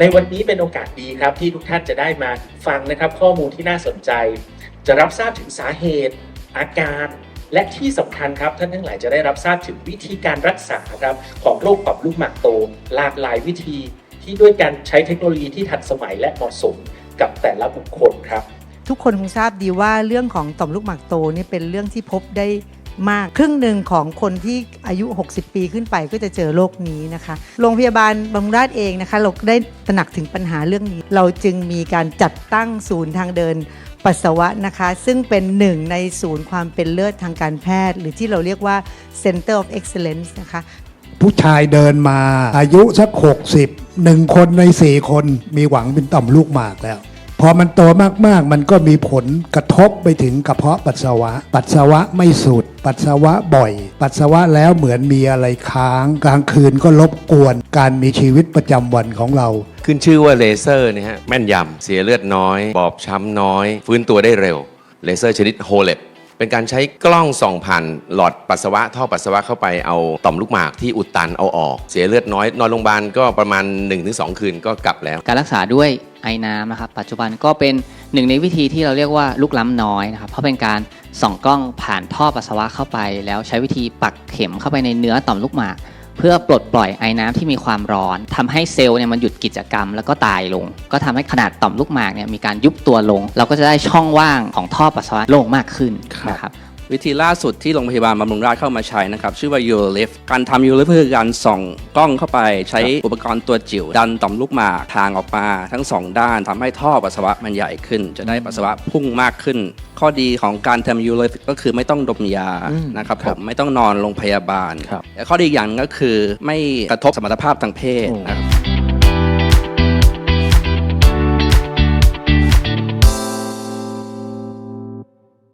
ในวันนี้เป็นโอกาสดีครับที่ทุกท่านจะได้มาฟังนะครับ ข้อมูลที่น่าสนใจ จะรับทราบถึงสาเหตุ อาการ และที่สำคัญครับท่านทั้งหลายจะได้รับทราบถึงวิธีการรักษาครับของโรคต่อมลูกหมากโต หลากหลายวิธีที่ด้วยการใช้เทคโนโลยีที่ทันสมัยและเหมาะสมกับแต่ละบุคคลครับ ทุกคนคงทราบดีว่าเรื่องของต่อมลูกหมากโตนี่เป็นเรื่องที่พบได้ มากครึ่งหนึ่งของคนที่อายุ 60 ปีขึ้นไปก็จะเจอโรคนี้นะคะ โรงพยาบาลบำรุงราษฎร์เองนะคะ เราได้ตระหนักถึงปัญหาเรื่องนี้ เราจึงมีการจัดตั้งศูนย์ทางเดินปัสสาวะนะคะ ซึ่งเป็นหนึ่งในศูนย์ความเป็นเลิศทางการแพทย์ หรือที่เราเรียกว่า Center of Excellence นะคะ ผู้ชายเดินมาอายุสักหกสิบหนึ่งคนในสี่คนมีหวังเป็นต่อมลูกหมากแล้ว พอมันโตมากๆ มันก็มีผลกระทบไปถึงกระเพาะปัสสาวะ ปัสสาวะไม่สูดปัสสาวะบ่อย ปัสสาวะแล้วเหมือนมีอะไรค้าง กลางคืนก็รบกวนการมีชีวิตประจำวันของเรา ขึ้นชื่อว่าเลเซอร์เนี่ยฮะแม่นยำเสียเลือดน้อย บอบช้ำน้อย ฟื้นตัวได้เร็ว เลเซอร์ชนิดโฮเลปเป็นการใช้กล้องส่องผ่านหลอดปัสสาวะท่อปัสสาวะเข้าไปเอาต่อมลูกหมากที่อุดตันเอาออก เสียเลือดน้อย นอนโรงพยาบาลก็ประมาณ 1-2 คืนก็กลับแล้ว การรักษาด้วย ไอน้ำนะครับ ปัจจุบันก็เป็นหนึ่งในวิธีที่เราเรียกว่าลุกล้ำน้อยนะครับ เพราะเป็นการส่องกล้องผ่านท่อปัสสาวะเข้าไป แล้วใช้วิธีปักเข็มเข้าไปในเนื้อต่อมลูกหมาก เพื่อปลดปล่อยไอน้ำที่มีความร้อนทำให้เซลล์เนี่ยมันหยุดกิจกรรมแล้วก็ตายลง ก็ทำให้ขนาดต่อมลูกหมากเนี่ยมีการยุบตัวลง เราก็จะได้ช่องว่างของท่อปัสสาวะโล่งมากขึ้นนะครับ วิธีล่าสุดที่โรงพยาบาลบำรุงราษฎร์เข้ามาใช้นะครับชื่อว่า Urolift การทำ Urolift คือการส่องกล้องเข้าไป ใช้อุปกรณ์ตัวจิ๋วดันต่อมลูกหมากทางออกมาทั้งสองด้านทำให้ท่อปัสสาวะมันใหญ่ขึ้น จะได้ปัสสาวะพุ่งมากขึ้น ข้อดีของการทำ Urolift ก็คือไม่ต้องดมยานะครับผมไม่ต้องนอนโรงพยาบาลครับและข้อดีอีกอย่างหนึ่งก็คือไม่กระทบสมรรถภาพทางเพศนะครับ